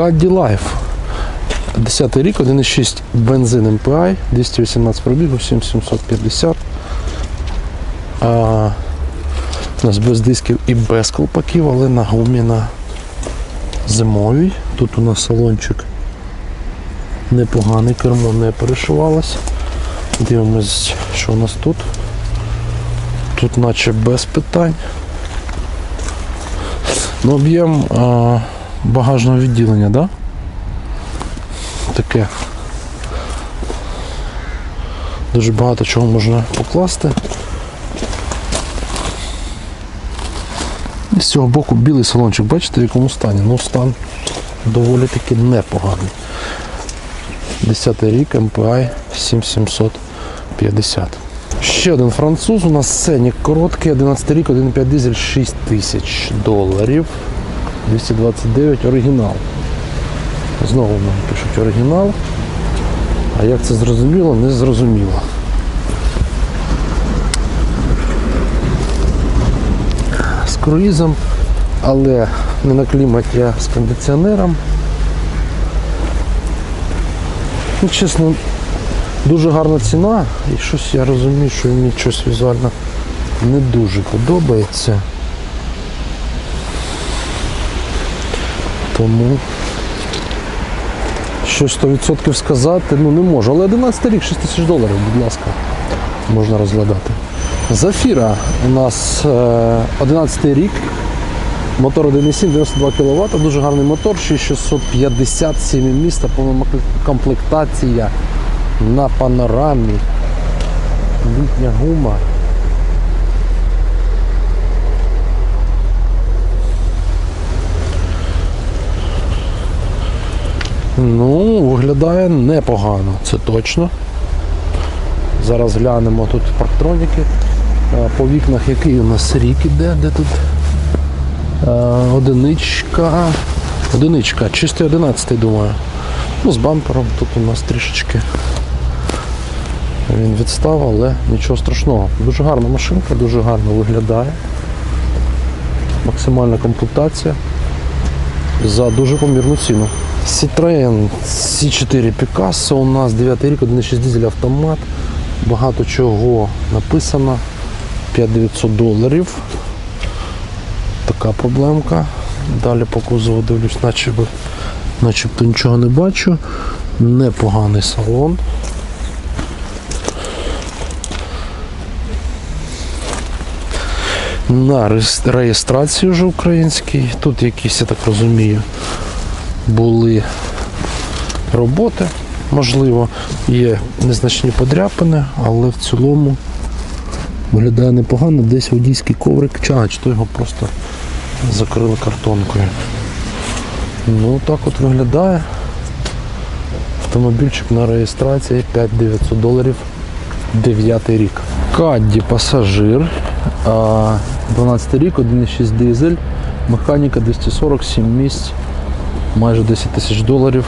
Caddy Life. 10 рік, 1,6 бензин MPI, 218 пробігу, 7750. А, у нас без дисків і без колпаків, але на гумі на зимовій. Тут у нас салончик непоганий, кермо не перешивалось. Дивимось, що у нас тут. Тут наче без питань. Ну, об'єм багажного відділення, да? Таке. Дуже багато чого можна покласти. І з цього боку білий салончик, бачите в якому стані? Ну стан доволі таки непоганий. 10 рік MPI 7750. Ще один француз. У нас сценік короткий, 11 рік, 1,5 дизель, 6 тисяч доларів. 229 оригінал. Знову нам пишуть оригінал. А як це зрозуміло, не зрозуміло. З круїзом, але не на кліматі, а з кондиціонером. Ну, чесно, дуже гарна ціна і щось я розумію, що мені щось візуально не дуже подобається. Тому щось 100% сказати ну, не можу. Але 11 рік, 6 тисяч доларів, будь ласка, можна розглядати. Зафіра у нас е, 11 рік. Мотор 1,7, 92 кВт, дуже гарний мотор, 6657 міста, повна комплектація на панорамі. Літня гума. Ну, виглядає непогано, це точно. Зараз глянемо тут парктроніки. Е, По вікнах який у нас рік іде, де тут Е, одиничка. Одиничка, чистий 11, думаю. Ну, з бампером тут у нас трішечки він відстав, але нічого страшного. Дуже гарна машинка, дуже гарно виглядає. Максимальна комплектація за дуже помірну ціну. Citroen C4 Picasso у нас 9 рік, 1,6 дизель автомат. Багато чого написано. 5900 доларів така проблемка. Далі по кузову дивлюсь, наче би, начебто нічого не бачу. Непоганий салон. На реєс- реєстрації вже українській. Тут якісь, я так розумію, були роботи. Можливо, є незначні подряпини, але в цілому Виглядає непогано, десь водійський коврик чага, чи то його просто закрили картонкою. Ну так от виглядає. Автомобільчик на реєстрації 5900 доларів 9 рік. Кадді пасажир. 12 рік, 1,6 дизель, механіка 247 місць, майже 10 тисяч доларів.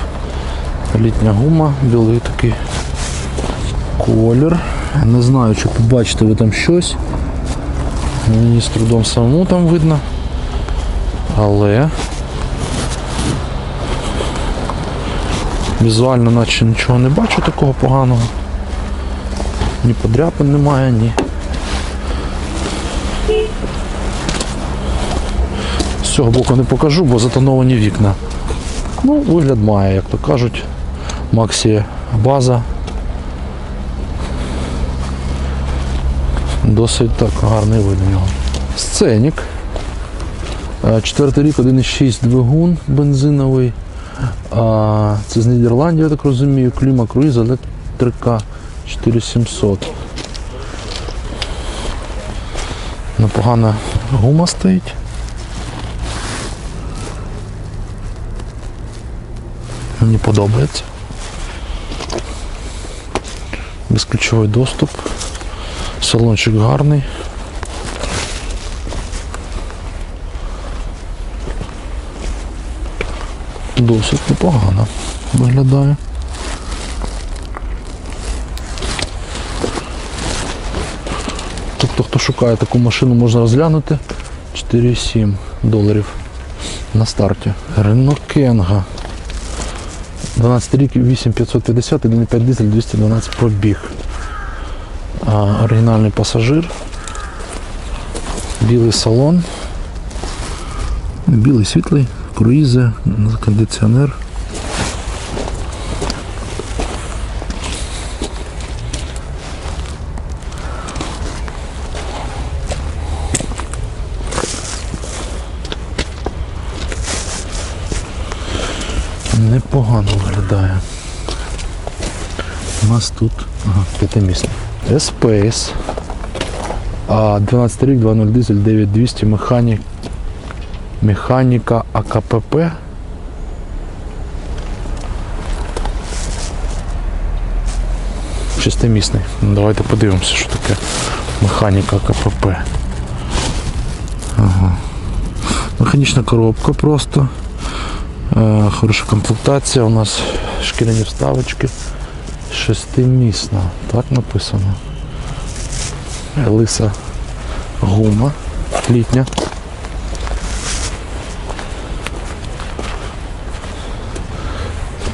Літня гума, білий такий колір. Не знаю, чи побачите ви там щось. Мені з трудом самому там видно. Але візуально наче нічого не бачу такого поганого. Ні подряпин немає, ні. З цього боку не покажу, бо затоновані вікна. Ну, вигляд має, як то кажуть. Максі база. Досить так гарний вид у нього. Сценік. Е, Четвертий рік, 1,6 двигун бензиновий. Це з Нідерландів, я так розумію. Кліма круїз, електрика 4700. Непогана гума стоїть. Мені подобається. Безключовий доступ. Салончик гарний. Досить непогано виглядає. Тобто, хто шукає таку машину, можна розглянути 4,7 доларів на старті. Renault Kenga 12 рік 8550, 1,5 дизель, 212 пробіг. А, оригінальний пасажир. Білий салон. Білий світлий, круїзи, кондиціонер. Непогано виглядає. У нас тут ага, п'ятимісний. Espace. А 12 рік, 2.0 дизель, 9200 механік. Механіка АКПП. Шестимісний. Ну, Давайте подивимося, що таке механіка АКПП. Ага. Механічна коробка просто. Е, Хороша комплектація. У нас шкіряні вставочки. Шестимісна. Так написано. Лиса гума літня.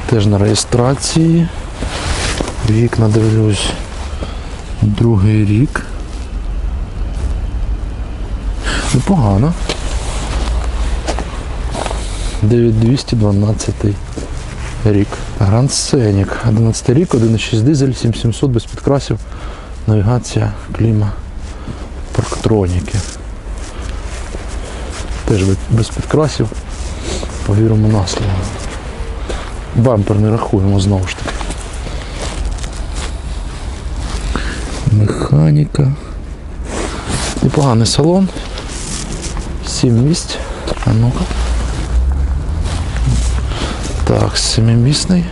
Теж на реєстрації. Вікна дивлюсь. Другий рік. Непогано. 9212 рік. Гранд Сценік. 11 рік, 1.6 дизель, 7700 без підкрасів. Навігація, кліма, парктроніки. Теж без- підкрасів. Повіримо на слово. Бампер не рахуємо знову ж таки. Механіка. Непоганий салон. Сім місць. А ну-ка. Так, семимісний.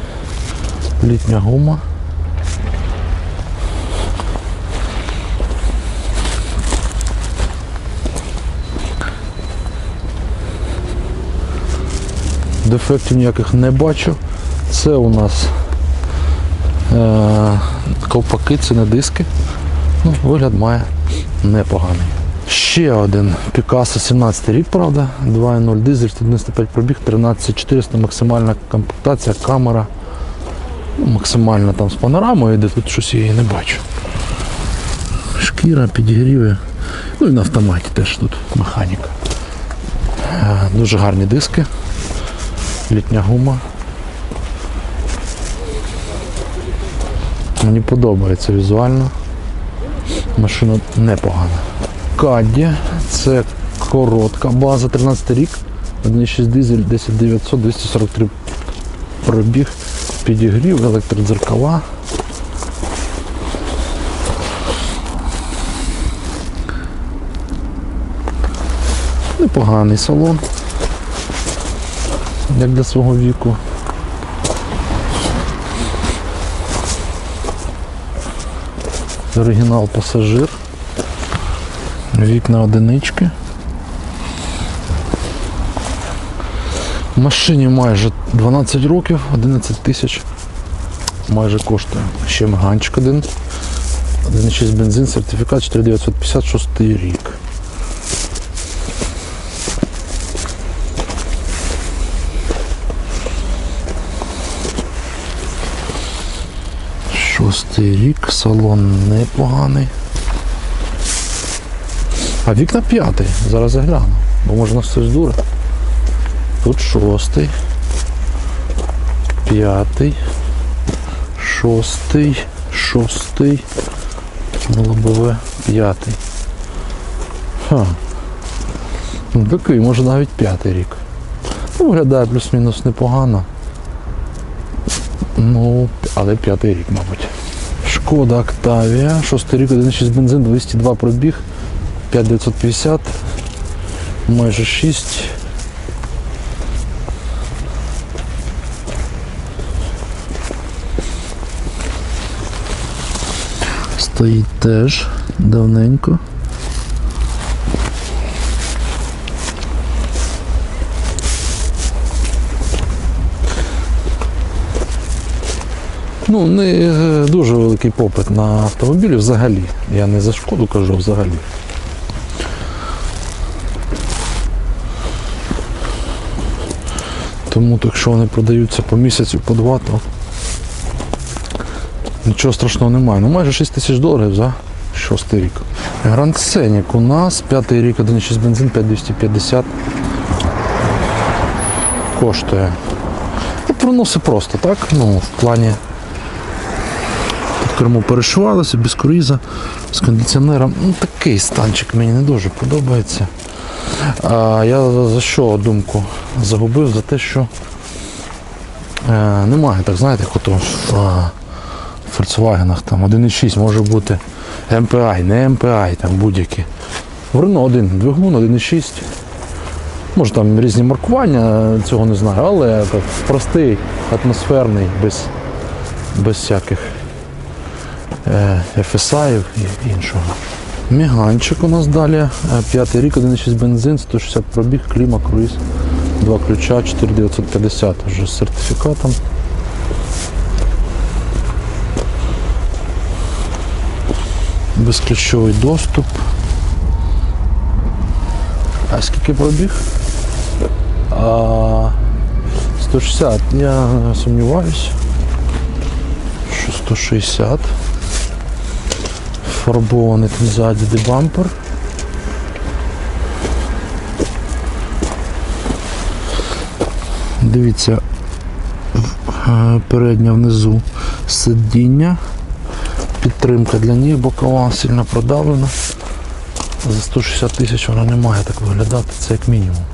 Літня гума. Дефектів ніяких не бачу. Це у нас е- ковпаки, це не диски. Ну, вигляд має непоганий. Ще один Picasso 17 рік, правда, 2.0 дизель, 195 пробіг, 13400 максимальна комплектація, камера. Ну, максимально там з панорамою, де тут щось я її не бачу. Шкіра, підігріви. Ну і на автоматі теж тут механіка. Е, Дуже гарні диски. Літня гума. Мені подобається візуально. Машина непогана. Кадді, це коротка база, 13 рік, 1.6 дизель, 10900, 243 пробіг, підігрів, електродзеркала. Непоганий салон, як для свого віку. Оригінал пасажир. Вікна одинички. Машині майже 12 років, 11 тисяч майже коштує. Ще меганчик один. 1,6 бензин, сертифікат 4956 рік. Шостий рік, салон непоганий. А вікна п'ятий. Зараз загляну. Бо може нас хтось дуре. Тут шостий. П'ятий. Шостий. Шостий. Лобове. П'ятий. Ха. Ну, Такий, може навіть п'ятий рік. Ну, виглядає плюс-мінус непогано. Ну, але п'ятий рік, мабуть. Шкода Октавія, 6 рік, 1,6 бензин, 202 пробіг, 5950, майже 6. Стоїть теж давненько. Ну, не е, дуже великий попит на автомобілі взагалі. Я не за шкоду кажу, взагалі. Тому якщо вони продаються по місяцю, по два, то нічого страшного немає. Ну майже 6 тисяч доларів за шостий рік. Гранд Сенік у нас п'ятий рік, 1,6 бензин, 5250 коштує. Все просто, так? Ну, в плані. Кермо перешивалося, без круїза, з кондиціонером. Ну, такий станчик мені не дуже подобається. Я за- що думку загубив? За те, що е, немає, так знаєте, як в Volkswagen там 1.6 може бути MPI, не MPI, там будь-які. В Renault один двигун, 1.6. Може там різні маркування, цього не знаю, але так, простий, атмосферний, без, без всяких е, FSI і іншого. Міганчик у нас далі. е, П'ятий рік, 1.6 бензин, 160 пробіг, кліма, круїз, два ключа, 4950 вже з сертифікатом. Безключовий доступ. А скільки пробіг? А, 160. Я сумніваюсь, що 160. Фарбований тут ззаді дебампер. Дивіться, е, передня внизу сидіння, підтримка для ніг бокова, сильно продавлена. За 160 тисяч вона не має так виглядати, це як мінімум.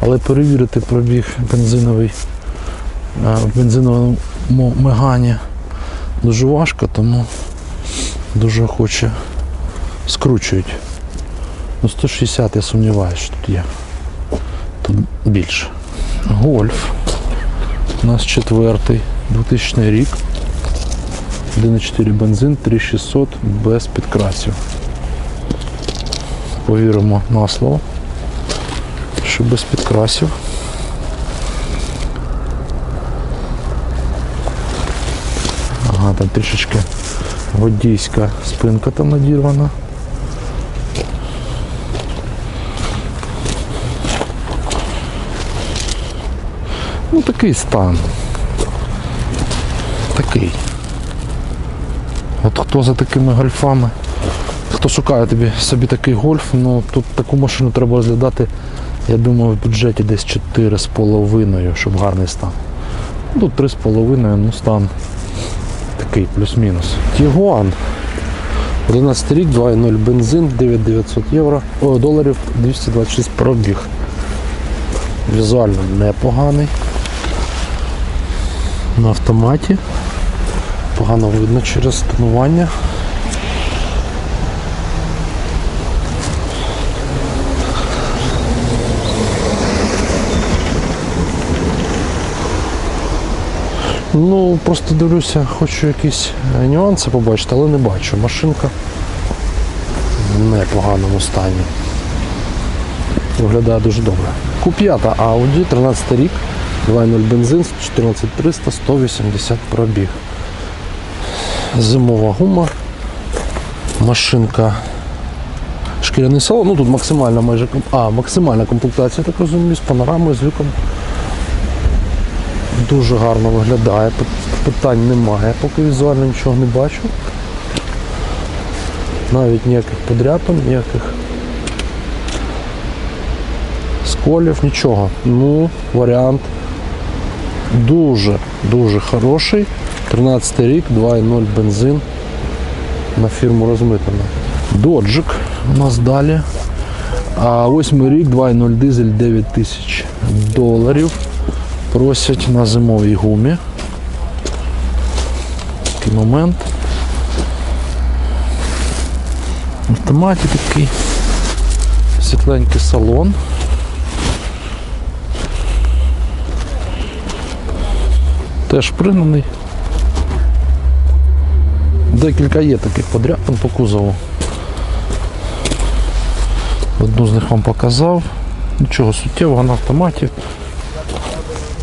Але перевірити пробіг бензиновий е, в бензиновому мегані дуже важко, тому дуже охоче скручують. Ну 160 я сумніваюся, що тут є. Тут більше. Гольф. У нас четвертий, 2000 рік. 1,4 бензин, 3600 без підкрасів. Повіримо на слово, що без підкрасів. Ага, там трішечки водійська спинка там надірвана. Ну такий стан. Такий. От хто за такими гольфами, хто шукає тобі собі такий гольф, ну тут таку машину треба розглядати, я думаю, в бюджеті десь 4,5, щоб гарний стан. Тут 3,5, ну стан такий плюс-мінус. Тігуан. 11 рік, 2,0 бензин, 9900 євро, о, доларів, 226 пробіг. Візуально непоганий. На автоматі. Погано видно через тонування. Ну, просто дивлюся, хочу якісь е, нюанси побачити, але не бачу. Машинка в непоганому стані. Виглядає дуже добре. Куп'ята Audi, 13 рік, 2.0 бензин, 14300, 180 пробіг. Зимова гума. Машинка. Шкіряний салон, ну тут максимальна майже а, максимальна комплектація, так розумію, з панорамою, з люком. Дуже гарно виглядає, питань немає, поки візуально нічого не бачу. Навіть ніяких подряпин, ніяких сколів, нічого. Ну, варіант дуже, дуже хороший. 13 рік, 2.0 бензин на фірму розмитана. Доджик у нас далі. А 8 рік, 2.0 дизель 9 тисяч доларів. Просять на зимовій гумі. Такий момент. Автоматі такий світленький салон. Теж пригнаний. Декілька є таких подряпин по кузову. Одну з них вам показав. Нічого суттєвого на автоматі.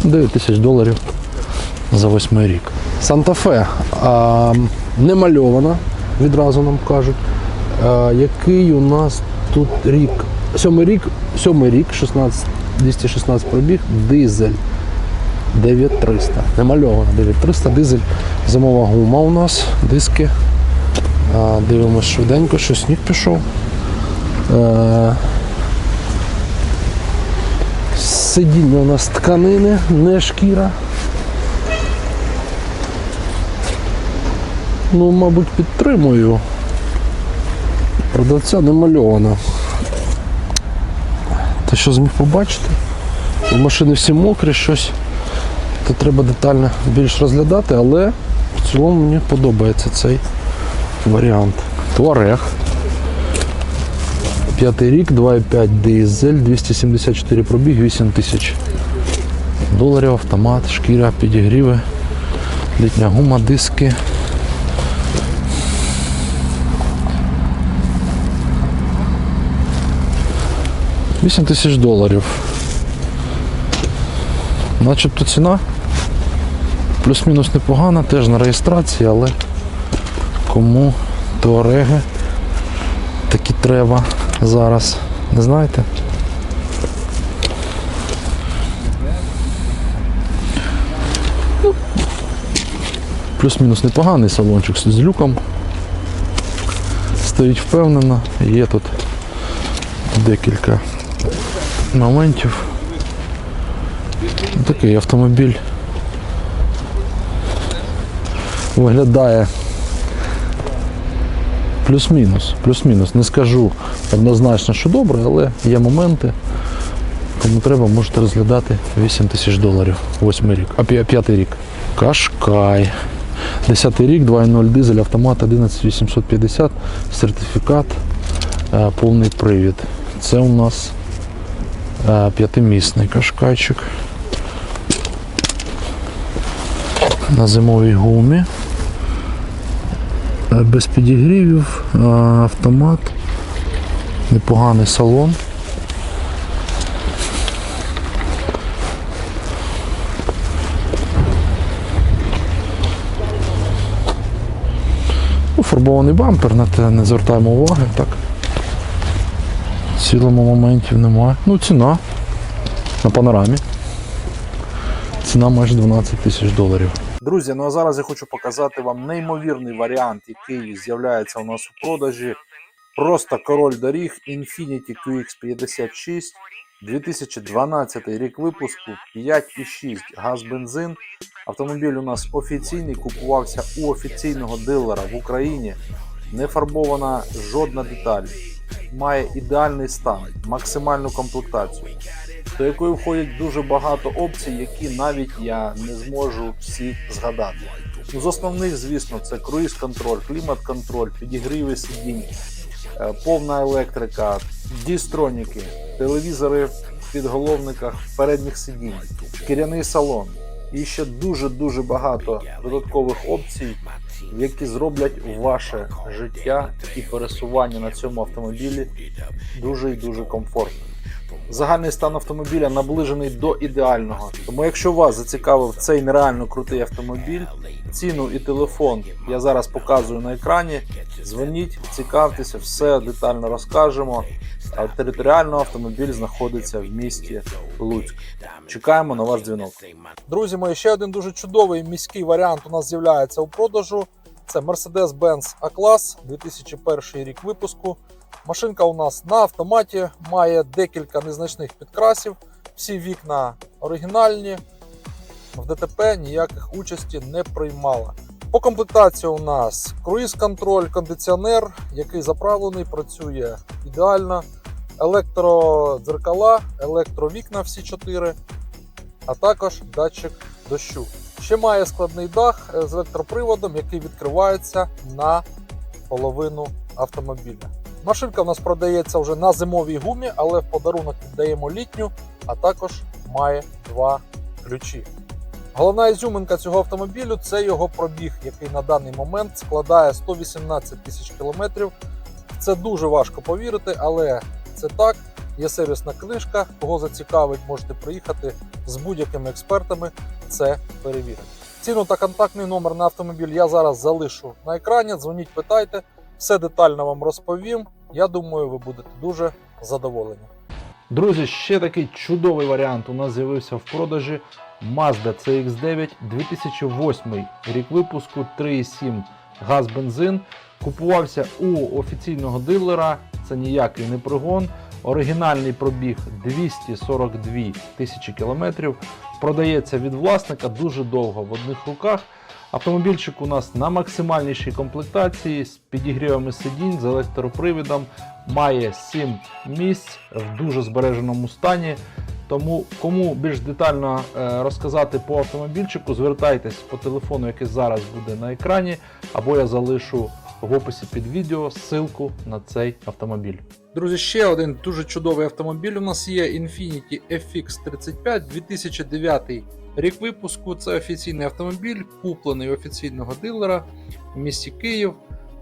9 тисяч доларів за восьмий рік. Санта-Фе не мальована, відразу нам кажуть. А, який у нас тут рік? Сьомий рік, сьомий рік, 16, 216 пробіг, дизель. 9300. Немальована 9300, дизель, зимова гума у нас, диски. А, дивимось швиденько, що сніг пішов. Е, Сидіння у нас тканини, не шкіра. Ну, мабуть, підтримую. Продавця не мальована. Те, що зміг побачити, в машини всі мокрі, щось, то треба детально більш розглядати, але в цілому мені подобається цей варіант. Туарег. П'ятий рік, 2,5 дизель, 274 пробіг, 8 тисяч доларів, автомат, шкіра, підігріви, літня гума, диски. Вісім тисяч доларів. Начебто ціна плюс-мінус непогана, теж на реєстрації, але кому туареги такі треба зараз. Не знаєте? Ну, Плюс-мінус непоганий салончик з люком. Стоїть впевнено, є тут декілька моментів. Такий автомобіль виглядає плюс-мінус. Плюс-мінус. Не скажу однозначно, що добре, але є моменти. Кому треба, можете розглядати 8 тисяч доларів. Восьмий рік. А п'ятий рік. Кашкай. 10 рік, 2.0 дизель, автомат 11850, сертифікат, е, повний привід. Це у нас е, п'ятимісний кашкайчик. На зимовій гумі. Е, Без підігрівів, е, автомат, непоганий салон. Ну, Фарбований бампер, на те не звертаємо уваги, так. В цілому моментів немає. Ну, ціна на панорамі. Ціна майже 12 тисяч доларів. Друзі, ну а зараз я хочу показати вам неймовірний варіант, який з'являється у нас у продажі. Просто король доріг Infiniti QX56, 2012 рік випуску, 5,6 газ бензин. Автомобіль у нас офіційний, купувався у офіційного дилера в Україні. Не фарбована жодна деталь. Має ідеальний стан, максимальну комплектацію, до якої входять дуже багато опцій, які навіть я не зможу всі згадати. Ну, з основних, звісно, це круїз-контроль, клімат-контроль, підігріви сидінь, е, повна електрика, дістроніки, телевізори в підголовниках передніх сидінь, шкіряний салон. І ще дуже-дуже багато додаткових опцій, які зроблять ваше життя і пересування на цьому автомобілі дуже і дуже комфортним. Загальний стан автомобіля наближений до ідеального. Тому, якщо вас зацікавив цей нереально крутий автомобіль, ціну і телефон я зараз показую на екрані. Дзвоніть, цікавтеся, все детально розкажемо. А територіально автомобіль знаходиться в місті Луцьк. Чекаємо на ваш дзвінок. Друзі мої, ще один дуже чудовий міський варіант у нас з'являється у продажу. Це Mercedes-Benz A-клас, 2001 рік випуску. Машинка у нас на автоматі, має декілька незначних підкрасів. Всі вікна оригінальні. В ДТП ніяких участі не приймала. По комплектації у нас круїз-контроль, кондиціонер, який заправлений, працює ідеально. Електродзеркала, електровікна всі чотири, а також датчик дощу. Ще має складний дах е, з електроприводом, який відкривається на половину автомобіля. Машинка в нас продається вже на зимовій гумі, але в подарунок віддаємо літню, а також має два ключі. Головна ізюминка цього автомобілю це його пробіг, який на даний момент складає 118 тисяч кілометрів. Це дуже важко повірити, але це так. Є сервісна книжка. Кого зацікавить, можете приїхати з будь-якими експертами. Це перевірити. Ціну та контактний номер на автомобіль я зараз залишу на екрані. Дзвоніть, питайте, все детально вам розповім. Я думаю, ви будете дуже задоволені. Друзі, ще такий чудовий варіант у нас з'явився в продажі Mazda CX9 2008 рік випуску 3,7 газ бензин. Купувався у офіційного дилера. Це ніякий не пригон. Оригінальний пробіг 242 тисячі кілометрів. Продається від власника дуже довго в одних руках. Автомобільчик у нас на максимальнішій комплектації з підігрівами сидінь, з електропривідом, має 7 місць в дуже збереженому стані. Тому кому більш детально е, розказати по автомобільчику, звертайтесь по телефону, який зараз буде на екрані, або я залишу в описі під відео ссылку на цей автомобіль. Друзі, ще один дуже чудовий автомобіль. У нас є Infiniti FX35 2009 рік випуску. Це офіційний автомобіль, куплений офіційного дилера в місті Київ.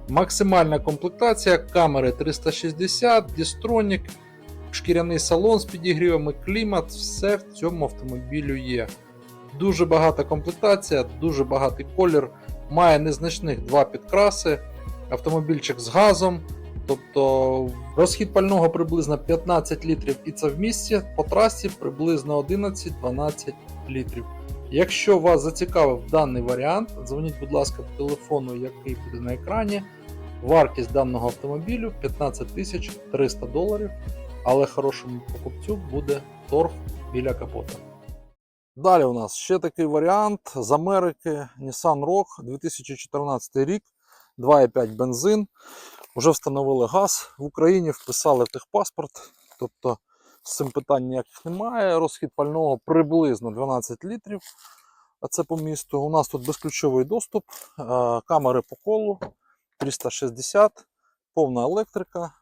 Максимальна комплектація, камери 360, дістронік, шкіряний салон з підігрівами, клімат, все в цьому автомобілю є. Дуже багата комплектація, дуже багатий колір, має незначних два підкраси, автомобільчик з газом. Тобто розхід пального приблизно 15 літрів і це в місті, по трасі приблизно 11-12 літрів. Якщо вас зацікавив даний варіант, дзвоніть, будь ласка, по телефону, який буде на екрані. Вартість даного автомобілю 15 тисяч 300 доларів, але хорошому покупцю буде торг біля капота. Далі у нас ще такий варіант з Америки Nissan Rogue 2014 рік, 2,5 бензин. Вже встановили газ в Україні, вписали в техпаспорт. Тобто з цим питань ніяких немає. Розхід пального приблизно 12 літрів. А це по місту. У нас тут безключовий доступ, е, камери по колу 360, повна електрика,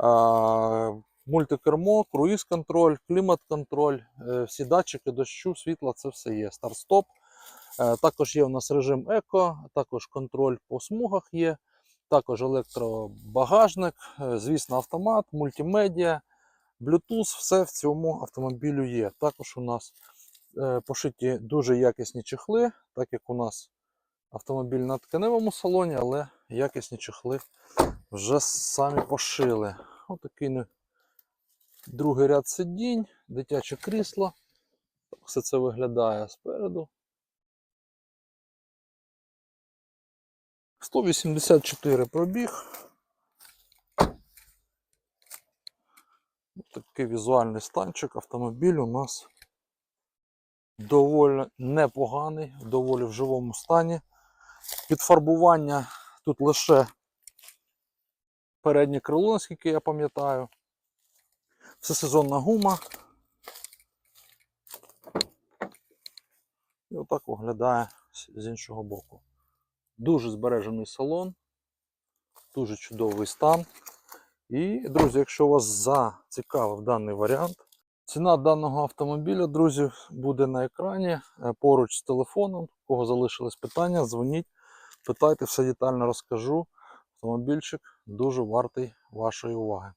е, мультикермо, круїз-контроль, клімат-контроль, е, всі датчики дощу, світла, це все є. Старт-стоп. Також є у нас режим еко, також контроль по смугах є. Також електробагажник, звісно, автомат, мультимедіа, Bluetooth, все в цьому автомобілю є. Також у нас е, пошиті дуже якісні чехли, так як у нас автомобіль на тканевому салоні, але якісні чехли вже самі пошили. Отакий не- другий ряд сидінь, дитяче крісло. Все це виглядає спереду. 184 пробіг. Такий візуальний станчик. Автомобіль у нас доволі непоганий, доволі в живому стані. Підфарбування тут лише переднє крило, наскільки я пам'ятаю. Всесезонна гума. І отак виглядає з- іншого боку. Дуже збережений салон, дуже чудовий стан. І, друзі, якщо вас зацікавив даний варіант, ціна даного автомобіля, друзі, буде на екрані е, поруч з телефоном. У кого залишились питання, дзвоніть, питайте, все детально розкажу. Автомобільчик дуже вартий вашої уваги.